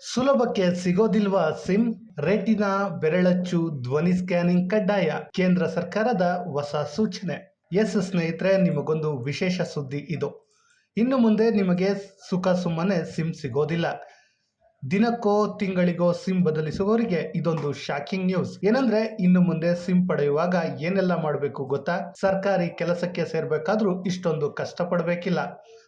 ಸುಲಭಕ್ಕೆ ಸಿಗೋದಿಲ್ವಾ sim? Retina, ಬೆರಳಚ್ಚು, ಧ್ವನಿ scanning ಕಡ್ಡಾಯ, ಕೇಂದ್ರ ಸರ್ಕಾರದ ಹೊಸ ಸೂಚನೆ. ಎಸ್ ಸ್ನೇಹಿತರೆ, ನಿಮಗೊಂದು ವಿಶೇಷ ಸುದ್ದಿ ಇದು. ಇನ್ನು ಮುಂದೆ ನಿಮಗೆ ಸುಖ ಸುಮ್ಮನೆ ಸಿಮ್ ಸಿಗೋದಿಲ್ಲ. ದಿನಕ್ಕೋ ತಿಂಗಳಿಗೋ ಸಿಮ್ ಬದಲಿಸುವವರಿಗೆ ಇದೊಂದು ಶಾಕಿಂಗ್ ನ್ಯೂಸ್ ಏನಂದ್ರೆ, ಇನ್ನು ಮುಂದೆ ಸಿಮ್ ಪಡೆಯುವಾಗ ಏನೆಲ್ಲ ಮಾಡಬೇಕು ಗೊತ್ತಾ? ಸರ್ಕಾರಿ ಕೆಲಸಕ್ಕೆ ಸೇರ್ಬೇಕಾದ್ರೂ ಇಷ್ಟೊಂದು ಕಷ್ಟಪಡಬೇಕಿಲ್ಲ.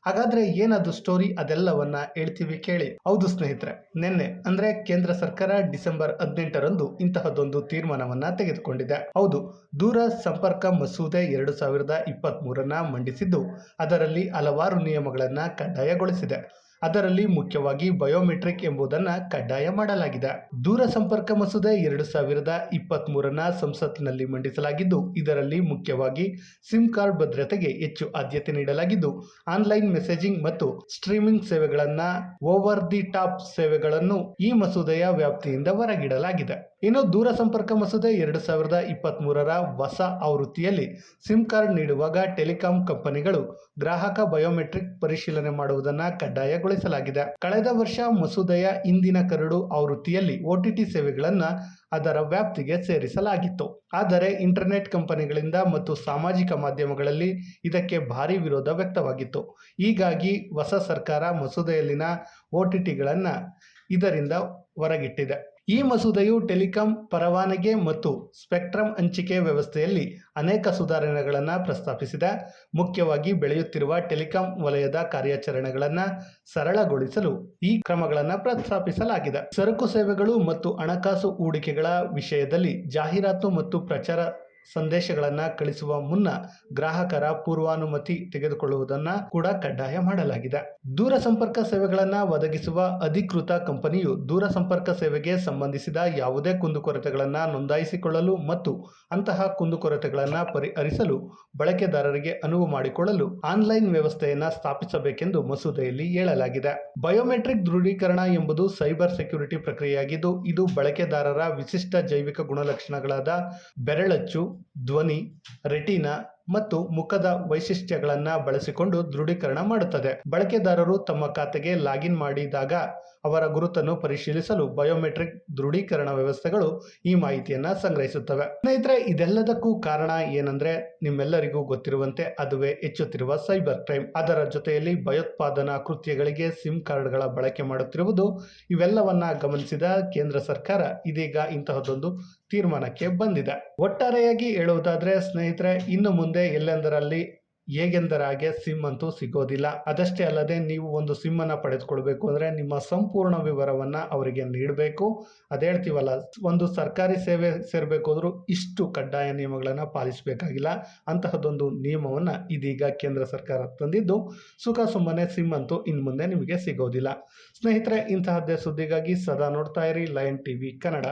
ಹಾಗಾದ್ರೆ ಏನದು ಸ್ಟೋರಿ ಅದೆಲ್ಲವನ್ನ ಹೇಳ್ತೀವಿ ಕೇಳಿ. ಹೌದು ಸ್ನೇಹಿತರೆ, ನಿನ್ನೆ, ಅಂದ್ರೆ ಕೇಂದ್ರ ಸರ್ಕಾರ ಡಿಸೆಂಬರ್ ಹದಿನೆಂಟರಂದು ಇಂತಹದೊಂದು ತೀರ್ಮಾನವನ್ನ ತೆಗೆದುಕೊಂಡಿದೆ. ಹೌದು, ದೂರ ಸಂಪರ್ಕ ಮಸೂದೆ ಎರಡು ಸಾವಿರದ ಇಪ್ಪತ್ತ್ ಮಂಡಿಸಿದ್ದು, ಅದರಲ್ಲಿ ಹಲವಾರು ನಿಯಮಗಳನ್ನ ಕಡ್ಡಾಯಗೊಳಿಸಿದೆ. ಅದರಲ್ಲಿ ಮುಖ್ಯವಾಗಿ ಬಯೋಮೆಟ್ರಿಕ್ ಎಂಬುದನ್ನು ಕಡ್ಡಾಯ ಮಾಡಲಾಗಿದೆ. ದೂರ ಸಂಪರ್ಕ ಮಸೂದೆ ಎರಡು ಸಾವಿರದ ಇಪ್ಪತ್ತ್ ಮೂರನ್ನ ಸಂಸತ್ತಿನಲ್ಲಿ ಮಂಡಿಸಲಾಗಿದ್ದು, ಇದರಲ್ಲಿ ಮುಖ್ಯವಾಗಿ ಸಿಮ್ ಕಾರ್ಡ್ ಭದ್ರತೆಗೆ ಹೆಚ್ಚು ಆದ್ಯತೆ ನೀಡಲಾಗಿದ್ದು, ಆನ್ಲೈನ್ ಮೆಸೇಜಿಂಗ್ ಮತ್ತು ಸ್ಟ್ರೀಮಿಂಗ್ ಸೇವೆಗಳನ್ನ ಓವರ್ ದಿ ಟಾಪ್ ಸೇವೆಗಳನ್ನು ಈ ಮಸೂದೆಯ ವ್ಯಾಪ್ತಿಯಿಂದ ಹೊರಗಿಡಲಾಗಿದೆ. ಇನ್ನು ದೂರ ಸಂಪರ್ಕ ಮಸೂದೆ ಎರಡು ಸಾವಿರದ ಇಪ್ಪತ್ತ್ಮೂರರ ಹೊಸ ಆವೃತ್ತಿಯಲ್ಲಿ ಸಿಮ್ ಕಾರ್ಡ್ ನೀಡುವಾಗ ಟೆಲಿಕಾಂ ಕಂಪನಿಗಳು ಗ್ರಾಹಕ ಬಯೋಮೆಟ್ರಿಕ್ ಪರಿಶೀಲನೆ ಮಾಡುವುದನ್ನು ಕಡ್ಡಾಯಗೊಳಿಸಲಾಗಿದೆ. ಕಳೆದ ವರ್ಷ ಮಸೂದೆಯ ಇಂದಿನ ಕರಡು ಆವೃತ್ತಿಯಲ್ಲಿ ಒಟಿಟಿ ಸೇವೆಗಳನ್ನು ಅದರ ವ್ಯಾಪ್ತಿಗೆ ಸೇರಿಸಲಾಗಿತ್ತು. ಆದರೆ ಇಂಟರ್ನೆಟ್ ಕಂಪನಿಗಳಿಂದ ಮತ್ತು ಸಾಮಾಜಿಕ ಮಾಧ್ಯಮಗಳಲ್ಲಿ ಇದಕ್ಕೆ ಭಾರಿ ವಿರೋಧ ವ್ಯಕ್ತವಾಗಿತ್ತು. ಹೀಗಾಗಿ ಹೊಸ ಸರ್ಕಾರ ಮಸೂದೆಯಲ್ಲಿನ ಒಟಿಟಿಗಳನ್ನು ಇದರಿಂದ ಹೊರಗಿಟ್ಟಿದೆ. ಈ ಮಸೂದೆಯು ಟೆಲಿಕಾಂ ಪರವಾನಗಿ ಮತ್ತು ಸ್ಪೆಕ್ಟ್ರಮ್ ಹಂಚಿಕೆ ವ್ಯವಸ್ಥೆಯಲ್ಲಿ ಅನೇಕ ಸುಧಾರಣೆಗಳನ್ನು ಪ್ರಸ್ತಾಪಿಸಿದೆ, ಮುಖ್ಯವಾಗಿ ಬೆಳೆಯುತ್ತಿರುವ ಟೆಲಿಕಾಂ ವಲಯದ ಕಾರ್ಯಾಚರಣೆಗಳನ್ನು ಸರಳಗೊಳಿಸಲು ಈ ಕ್ರಮಗಳನ್ನು ಪ್ರಸ್ತಾಪಿಸಲಾಗಿದೆ. ಸರಕು ಸೇವೆಗಳು ಮತ್ತು ಹಣಕಾಸು ಹೂಡಿಕೆಗಳ ವಿಷಯದಲ್ಲಿ ಜಾಹೀರಾತು ಮತ್ತು ಪ್ರಚಾರ ಸಂದೇಶಗಳನ್ನು ಕಳಿಸುವ ಮುನ್ನ ಗ್ರಾಹಕರ ಪೂರ್ವಾನುಮತಿ ತೆಗೆದುಕೊಳ್ಳುವುದನ್ನು ಕೂಡ ಕಡ್ಡಾಯ ಮಾಡಲಾಗಿದೆ. ದೂರ ಸಂಪರ್ಕ ಸೇವೆಗಳನ್ನು ಒದಗಿಸುವ ಅಧಿಕೃತ ಕಂಪನಿಯು ದೂರ ಸಂಪರ್ಕ ಸೇವೆಗೆ ಸಂಬಂಧಿಸಿದ ಯಾವುದೇ ಕುಂದುಕೊರತೆಗಳನ್ನು ನೋಂದಾಯಿಸಿಕೊಳ್ಳಲು ಮತ್ತು ಅಂತಹ ಕುಂದುಕೊರತೆಗಳನ್ನು ಪರಿಹರಿಸಲು ಬಳಕೆದಾರರಿಗೆ ಅನುವು ಮಾಡಿಕೊಳ್ಳಲು ಆನ್ಲೈನ್ ವ್ಯವಸ್ಥೆಯನ್ನು ಸ್ಥಾಪಿಸಬೇಕೆಂದು ಮಸೂದೆಯಲ್ಲಿ ಹೇಳಲಾಗಿದೆ. ಬಯೋಮೆಟ್ರಿಕ್ ದೃಢೀಕರಣ ಎಂಬುದು ಸೈಬರ್ ಸೆಕ್ಯುರಿಟಿ ಪ್ರಕ್ರಿಯೆಯಾಗಿದ್ದು, ಇದು ಬಳಕೆದಾರರ ವಿಶಿಷ್ಟ ಜೈವಿಕ ಗುಣಲಕ್ಷಣಗಳಾದ ಬೆರಳಚ್ಚು ಧ್ವನಿ ರೆಟಿನಾ ಮತ್ತು ಮುಖದ ವೈಶಿಷ್ಟ್ಯಗಳನ್ನು ಬಳಸಿಕೊಂಡು ದೃಢೀಕರಣ ಮಾಡುತ್ತದೆ. ಬಳಕೆದಾರರು ತಮ್ಮ ಖಾತೆಗೆ ಲಾಗಿನ್ ಮಾಡಿದಾಗ ಅವರ ಗುರುತನ್ನು ಪರಿಶೀಲಿಸಲು ಬಯೋಮೆಟ್ರಿಕ್ ದೃಢೀಕರಣ ವ್ಯವಸ್ಥೆಗಳು ಈ ಮಾಹಿತಿಯನ್ನು ಸಂಗ್ರಹಿಸುತ್ತವೆ. ಸ್ನೇಹಿತರೆ, ಇದೆಲ್ಲದಕ್ಕೂ ಕಾರಣ ಏನಂದ್ರೆ ನಿಮ್ಮೆಲ್ಲರಿಗೂ ಗೊತ್ತಿರುವಂತೆ ಅದುವೇ ಹೆಚ್ಚುತ್ತಿರುವ ಸೈಬರ್ ಕ್ರೈಮ್. ಅದರ ಜೊತೆಯಲ್ಲಿ ಭಯೋತ್ಪಾದನಾ ಕೃತ್ಯಗಳಿಗೆ ಸಿಮ್ ಕಾರ್ಡ್ಗಳ ಬಳಕೆ ಮಾಡುತ್ತಿರುವುದು ಇವೆಲ್ಲವನ್ನ ಗಮನಿಸಿದ ಕೇಂದ್ರ ಸರ್ಕಾರ ಇದೀಗ ಇಂತಹದೊಂದು ತೀರ್ಮಾನಕ್ಕೆ ಬಂದಿದೆ. ಒಟ್ಟಾರೆಯಾಗಿ ಹೇಳುವುದಾದ್ರೆ ಸ್ನೇಹಿತರೆ, ಇನ್ನು ಮುಂದೆ ಎಲ್ಲೆಂದರಲ್ಲಿ ಹೇಗೆಂದರಾಗೆ ಸಿಮ್ ಅಂತೂ ಸಿಗೋದಿಲ್ಲ. ಅದಷ್ಟೇ ಅಲ್ಲದೆ ನೀವು ಒಂದು ಸಿಮ್ ಅನ್ನ ಪಡೆದುಕೊಳ್ಬೇಕು ಅಂದ್ರೆ ನಿಮ್ಮ ಸಂಪೂರ್ಣ ವಿವರವನ್ನ ಅವರಿಗೆ ನೀಡಬೇಕು. ಅದೇ ಹೇಳ್ತೀವಲ್ಲ, ಒಂದು ಸರ್ಕಾರಿ ಸೇವೆ ಸೇರಬೇಕು ಅಂದ್ರೂ ಇಷ್ಟು ಕಡ್ಡಾಯ ನಿಯಮಗಳನ್ನು ಪಾಲಿಸಬೇಕಾಗಿಲ್ಲ. ಅಂತಹದೊಂದು ನಿಯಮವನ್ನ ಇದೀಗ ಕೇಂದ್ರ ಸರ್ಕಾರ ತಂದಿದ್ದು. ಸುಖ ಸುಮ್ಮನೆ ಸಿಮ್ ಅಂತೂ ಇನ್ನು ಮುಂದೆ ನಿಮಗೆ ಸಿಗೋದಿಲ್ಲ. ಸ್ನೇಹಿತರೆ, ಇಂತಹದ್ದೇ ಸುದ್ದಿಗಾಗಿ ಸದಾ ನೋಡ್ತಾ ಇರಿ ಲಯನ್ ಟಿವಿ ಕನ್ನಡ.